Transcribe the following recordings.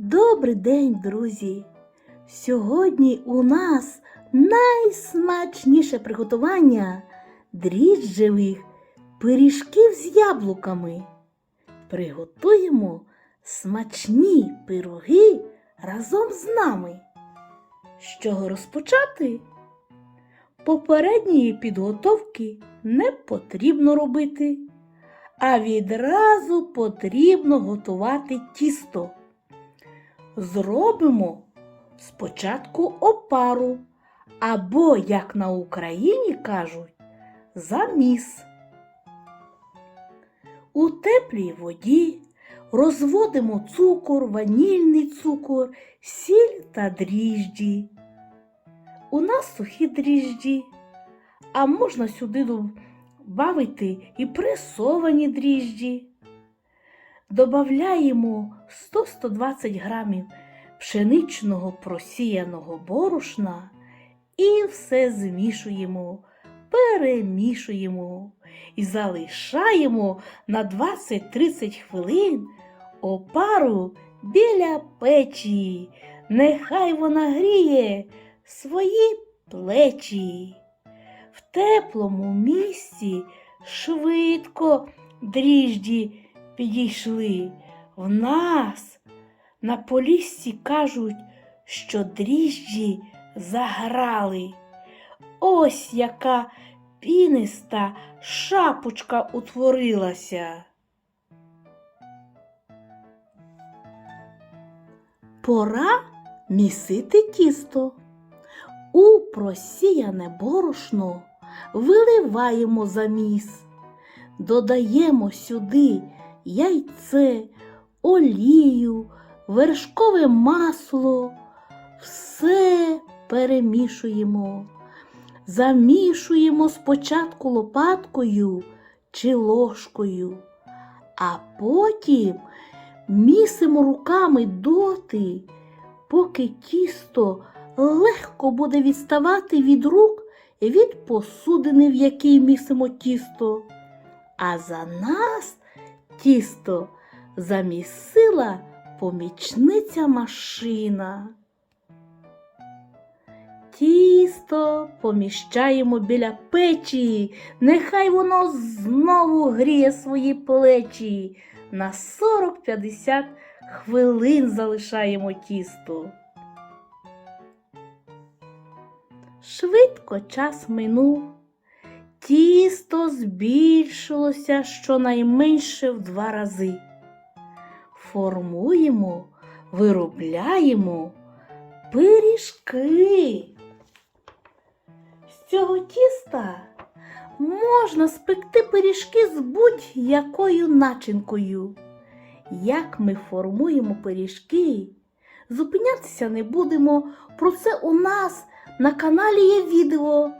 Добрий день, друзі! Сьогодні у нас найсмачніше приготування дріжджевих пиріжків з яблуками. Приготуємо смачні пироги разом з нами. З чого розпочати? Попередньої підготовки не потрібно робити, а відразу потрібно готувати тісто. Зробимо спочатку опару, або, як на Україні кажуть, заміс. У теплій воді розводимо цукор, ванільний цукор, сіль та дріжджі. У нас сухі дріжджі, а можна сюди додати і пресовані дріжджі. Добавляємо 100-120 грамів пшеничного просіяного борошна і все змішуємо, перемішуємо і залишаємо на 20-30 хвилин опару біля печі. Нехай вона гріє свої плечі. В теплому місці швидко дріжджі підійшли. В нас на поліссі кажуть, що дріжджі заграли. Ось яка піниста шапочка утворилася. Пора місити тісто. У просіяне борошно виливаємо заміс, додаємо сюди яйце, олію, вершкове масло, все перемішуємо. Замішуємо спочатку лопаткою чи ложкою, а потім місимо руками доти, поки тісто легко буде відставати від рук від посудини, в якій місимо тісто. А за нас тісто замісила помічниця машина. Тісто поміщаємо біля печі, нехай воно знову гріє свої плечі. На 40-50 хвилин залишаємо тісто. Швидко час минув. Тісто збільшилося щонайменше в два рази. Формуємо, виробляємо пиріжки. З цього тіста можна спекти пиріжки з будь-якою начинкою. Як ми формуємо пиріжки, зупинятися не будемо. Про це у нас на каналі є відео.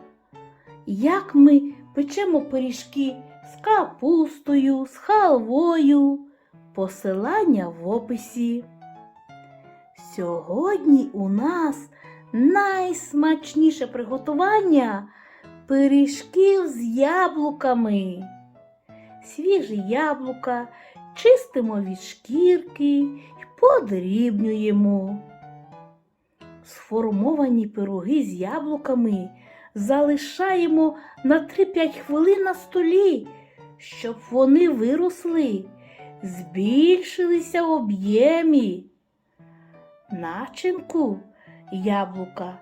Як ми печемо пиріжки з капустою, з халвою. Посилання в описі. Сьогодні у нас найсмачніше приготування пиріжків з яблуками. Свіжі яблука чистимо від шкірки і подрібнюємо. Сформовані пироги з яблуками залишаємо на 3-5 хвилин на столі, щоб вони виросли, збільшилися в об'ємі. Начинку яблука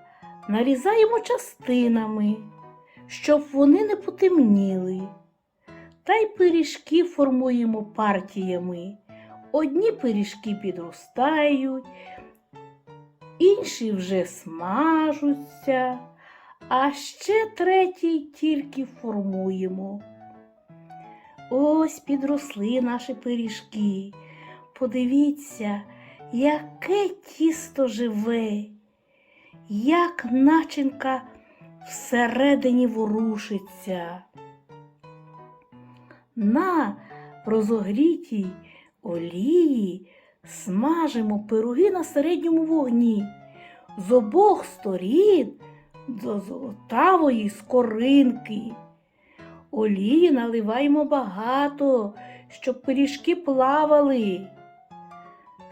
нарізаємо частинами, щоб вони не потемніли. Та й пиріжки формуємо партіями. Одні пиріжки підростають, інші вже смажуться, а ще третій тільки формуємо. Ось підросли наші пиріжки. Подивіться, яке тісто живе, як начинка всередині ворушиться. На розогрітій олії смажимо пироги на середньому вогні з обох сторін до золотавої скоринки. Олії наливаємо багато, щоб пиріжки плавали.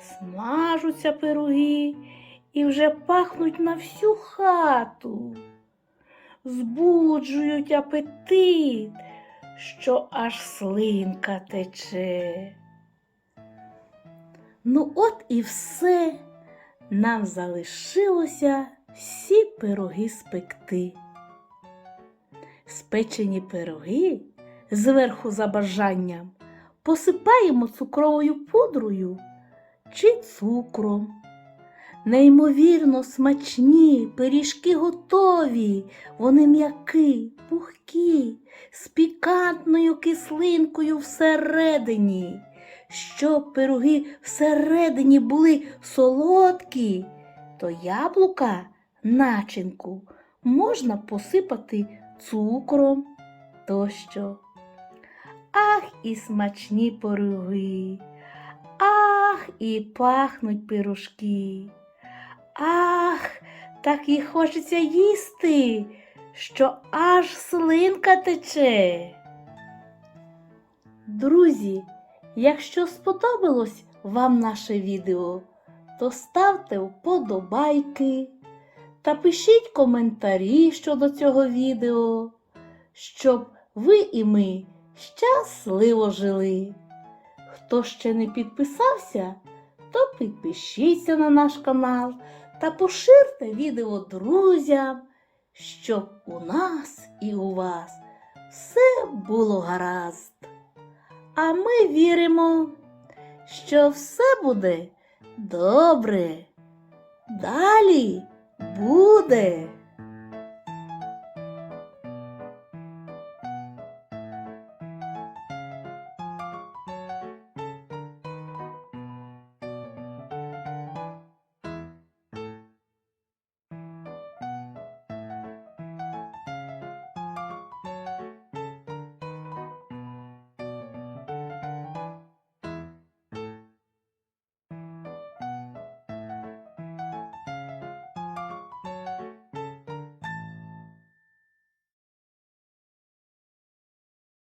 Смажуться пироги і вже пахнуть на всю хату. Збуджують апетит, що аж слинка тече. Ну, от і все. Нам залишилося всі пироги спекти. Спечені пироги зверху за бажанням посипаємо цукровою пудрою чи цукром. Неймовірно смачні, пиріжки готові, вони м'які, пухкі, з пікантною кислинкою всередині. Щоб пироги всередині були солодкі, то яблука, начинку, можна посипати цукром тощо. Ах, і смачні пироги, ах, і пахнуть пирожки. Ах, так і хочеться їсти, що аж слинка тече. Друзі, якщо сподобалось вам наше відео, то ставте вподобайки та пишіть коментарі щодо цього відео, щоб ви і ми щасливо жили. Хто ще не підписався, то підпишіться на наш канал та поширте відео друзям, щоб у нас і у вас все було гаразд. А ми віримо, що все буде добре. Далі буде.